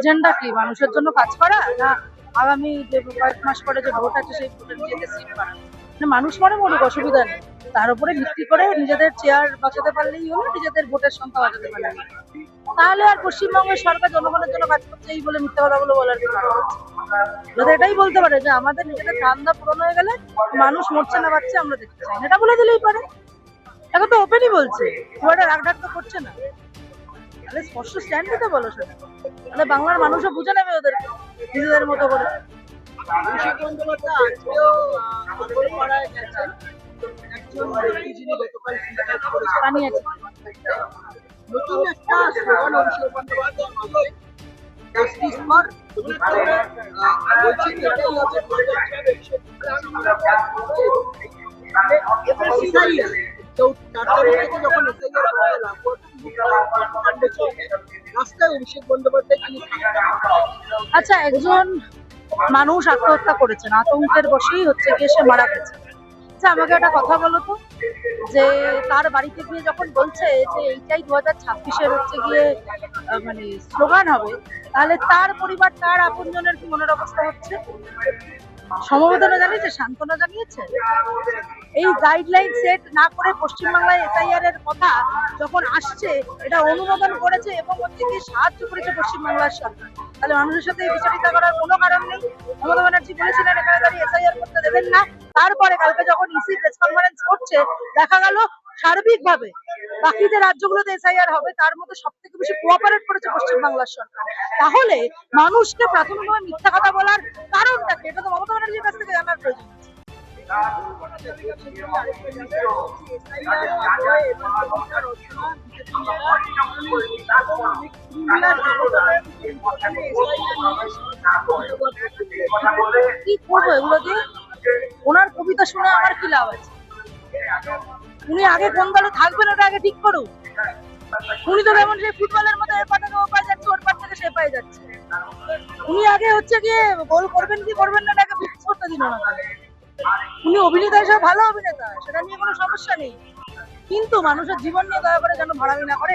Agenda কি? মানুষের জন্য কাজ করা? না আগামী যে কয়েক মাস পরে যে ভোট আছে সেই ভোটে নিজেদের সিট বাড়ানো। মানে মানুষ মনে মরুক অসুবিধা নেই। তার উপরে ভিত্তি করে নিজেদের চেয়ার বাঁচাতে পারলেই হলো, নিজেদের ভোটের সংখ্যা বাঁচাতে পারলেই হলো। তাহলে আর পশ্চিমবঙ্গের সরকার জনগণের জন্য কাজ করছে এই বলে মিথ্যা কথাগুলো বলার কি কারণ যদি এটাই বলতে পারে যে আমাদের নিজেদের ধান্দা পূরণ হয়ে গেলে মানুষ মরছে না পাচ্ছে আমরা দেখতে চাই। এটা বলে দিলেই পারে। এখন তো ওপেনই বলছে। খুব একটা রাগ ঢাক তো করছে না। তাহলে স্পষ্ট স্ট্যান্ড দিতে বলো সেটা তাহলে বাংলার মানুষও বুঝে নেবে ওদেরকে নিজেদের মতো করে। অভিষেক বন্দ্যোপাধ্যায় আজকেও আগরপাড়ায় গেছেন। একজন ব্যক্তি যিনি গতকাল সুইসাইড করেছেন। বানিয়েছে নতুন একটা স্লোগান অভিষেক বন্দ্যোপাধ্যায় মানবে জাস্টিস ফর বলছেন এটাই হচ্ছে এসআইআর তো চার তারিখ থেকে যখন আচ্ছা একজন মানুষ আত্মহত্যা করেছেন, আতঙ্কের বসেই হচ্ছে গিয়ে সে মারা গেছে। আচ্ছা আমাকে একটা কথা বলো তো, যে তার বাড়িতে গিয়ে যখন বলছে যে এইটাই দু হাজার ছাব্বিশের হচ্ছে গিয়ে মানে স্লোগান হবে, তাহলে তার পরিবার, তার আপনজনের কি মনের অবস্থা হচ্ছে? সমবেদনা জানিয়েছে, সান্ত্বনা জানিয়েছে? এই গাইডলাইন সেট না করে পশ্চিমবাংলায় এসআইআর এর কথা যখন আসছে, এটা অনুমোদন করেছে এবং হচ্ছে সাহায্য করেছে পশ্চিমবাংলার সরকার। তাহলে মানুষের সাথে এই বিচারিতা করার কোনো কারণ নেই। মমতা ব্যানার্জি বলেছিলেন, এখানে দাঁড়িয়ে এসআইআর করতে দেবেন না। তারপরে কালকে যখন ইসি প্রেস কনফারেন্স করছে, দেখা গেল সার্বিকভাবে বাকি যে রাজ্যগুলোতে এসআইআর হবে, তার মধ্যে সব থেকে বেশি কোঅপারেট করেছে পশ্চিমবাংলার সরকার। তাহলে মানুষকে প্রাথমিকভাবে মিথ্যা কথা বলার কারণটা কি? এটা তো মমতা ব্যানার্জির কাছ থেকে জানার প্রয়োজন কি করব এগুলো দিয়ে ওনার কবিতা শুনে আমার কি লাভ আছে? উনি আগে কোন দলে থাকবেন ওটা আগে ঠিক করুন। উনি তো যেমন সেই ফুটবলের মতো এ পা থেকে ও পায়ে যাচ্ছে, ওর পাঠ থেকে সে পায়ে যাচ্ছে। উনি আগে হচ্ছে গিয়ে গোল করবেন কি করবেন না আগে ফিক্স করতে দিন ওনাকে। উনি অভিনেতা হিসেবে ভালো অভিনেতা, সেটা নিয়ে কোনো সমস্যা নেই। কিন্তু মানুষের জীবন নিয়ে দয়া করে যেন ভাড়ামি না করে।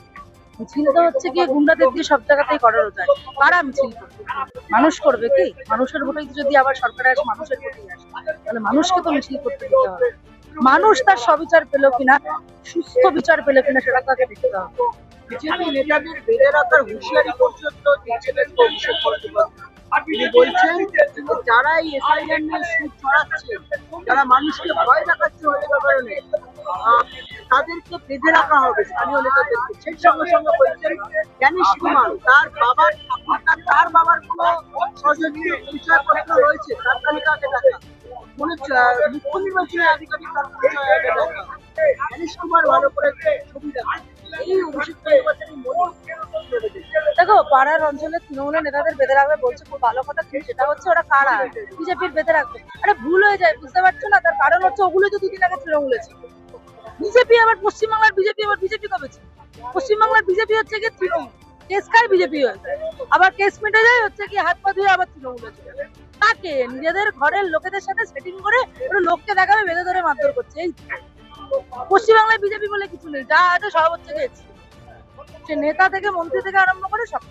মিছিল তো হচ্ছে গিয়ে গুন্ডাদের দিয়ে সব জায়গাতেই করানো যায়। কারা মিছিল মানুষ করবে কি? মানুষের ভোটেই যদি আবার সরকারে আসে, মানুষের ভোটেই আসে। তাহলে মানুষকে তো মিছিল করতে দিতে হবে। মানুষ তার সবিচার পেল কিনা, সুস্থ বিচার পেল কিনা সেটা তাকে দেখতে হবে। নেতাদের হুঁশিয়ারি যারা এই নিয়ে সুদ ছড়াচ্ছে, যারা মানুষকে ভয় দেখাচ্ছে কারণে তাদেরকে বেঁধে রাখা হবে স্থানীয় নেতাদেরকে সেই সঙ্গে সঙ্গে বলছেন, জ্ঞানীশ কুমার, তার বাবার ঠাকুরটা তার বাবার কোনো স্বজনীয় পরিচয়পত্র রয়েছে? তার তালিকাকে দেখা। মনে মুখ্য নির্বাচনী আধিকারিক, তার পরিচয় আগে দেখা জ্ঞানীশ কুমার ভালো করে ছবি দেখা। এই অভিষেক বন্দ্যোপাধ্যায়ের মনে দেখো পাড়ার অঞ্চলের তৃণমূলের নেতাদের বেঁধে রাখবে বলছে, খুব ভালো কথা কিন্তু সেটা হচ্ছে ওরা কারা? বিজেপির বেঁধে রাখবে। আরে ভুল হয়ে যায়, বুঝতে পারছ না? তার কারণ হচ্ছে ওগুলো তো দুদিন আগে তৃণমূলে ছিল। বিজেপি আবার পশ্চিমবাংলার বিজেপি, আবার বিজেপি কবে পশ্চিমবাংলার বিজেপি হচ্ছে কি তৃণমূল। কেস খায় বিজেপি আবার কেস মিটে যায়, হচ্ছে কি হাত পা ধুয়ে আবার তৃণমূলে তাকে নিজেদের ঘরের লোকেদের সাথে সেটিং করে লোককে দেখাবে, বেঁধে ধরে মারধর করছে, এই পশ্চিমবাংলায় বিজেপি বলে কিছু নেই, যা আছে সব হচ্ছে এসছে। সে নেতা থেকে মন্ত্রী থেকে আরম্ভ করে সব।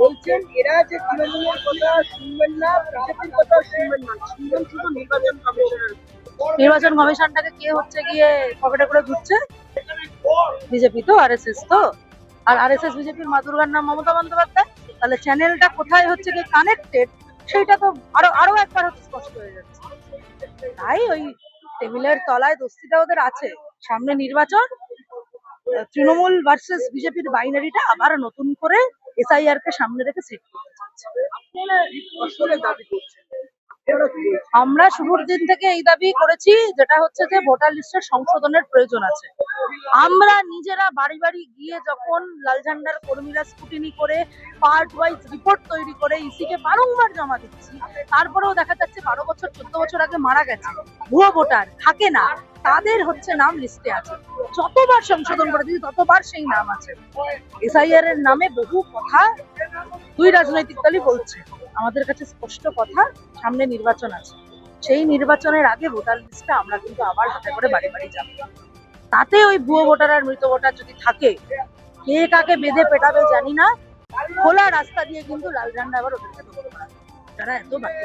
বলছেন এরা যে তৃণমূলের কথা শুনবেন না কথা শুনবেন না শুনবেন শুধু নির্বাচন কমিশনের নির্বাচন কমিশনটাকে কে হচ্ছে গিয়ে পকেটে করে ঘুরছে? বিজেপি তো আরএসএস তো। আর আর এস এস বিজেপির মা দুর্গার নাম মমতা বন্দ্যোপাধ্যায়? তাহলে চ্যানেলটা কোথায় হচ্ছে গিয়ে কানেক্টেড সেইটা তো আরও আরও একবার হচ্ছে স্পষ্ট হয়ে যাচ্ছে। তাই ওই টেবিলের তলায় দোস্তিটা ওদের আছে। সামনে নির্বাচন তৃণমূল ভার্সেস বিজেপির বাইনারিটা আবার নতুন করে এসআইআর কে সামনে রেখে সেট করতে চাচ্ছে। আমরা শুরুর দিন থেকে এই দাবি করেছি, যেটা হচ্ছে যে ভোটার লিস্টের সংশোধনের প্রয়োজন আছে। আমরা নিজেরা বাড়ি বাড়ি গিয়ে যখন লাল ঝান্ডার কর্মীরা স্কুটিনি করে পার্ট ওয়াইজ রিপোর্ট তৈরি করে ইসি কে বারংবার জমা দিচ্ছি, তারপরেও দেখা যাচ্ছে বারো বছর, চোদ্দ বছর আগে মারা গেছে। ভুয়ো ভোটার, থাকে না। তাদের হচ্ছে নাম লিস্টে আছে। যতবার সংশোধন করে দিচ্ছি ততবার সেই নাম আছে। এসআইআর এর নামে বহু কথা দুই রাজনৈতিক দলই বলছে। আমাদের কাছে স্পষ্ট কথা, সামনে নির্বাচন আছে। সেই নির্বাচনের আগে ভোটার লিস্টটা আমরা কিন্তু আবার হাতে করে বাড়ি বাড়ি যাব। তাতে ওই ভুয়ো ভোটার আর মৃত ভোটার যদি থাকে, কে কাকে বেঁধে পেটাবে জানি না। খোলা রাস্তা দিয়ে কিন্তু লাল ঝান্ডা আবার ওদেরকে যারা এত বাড়তে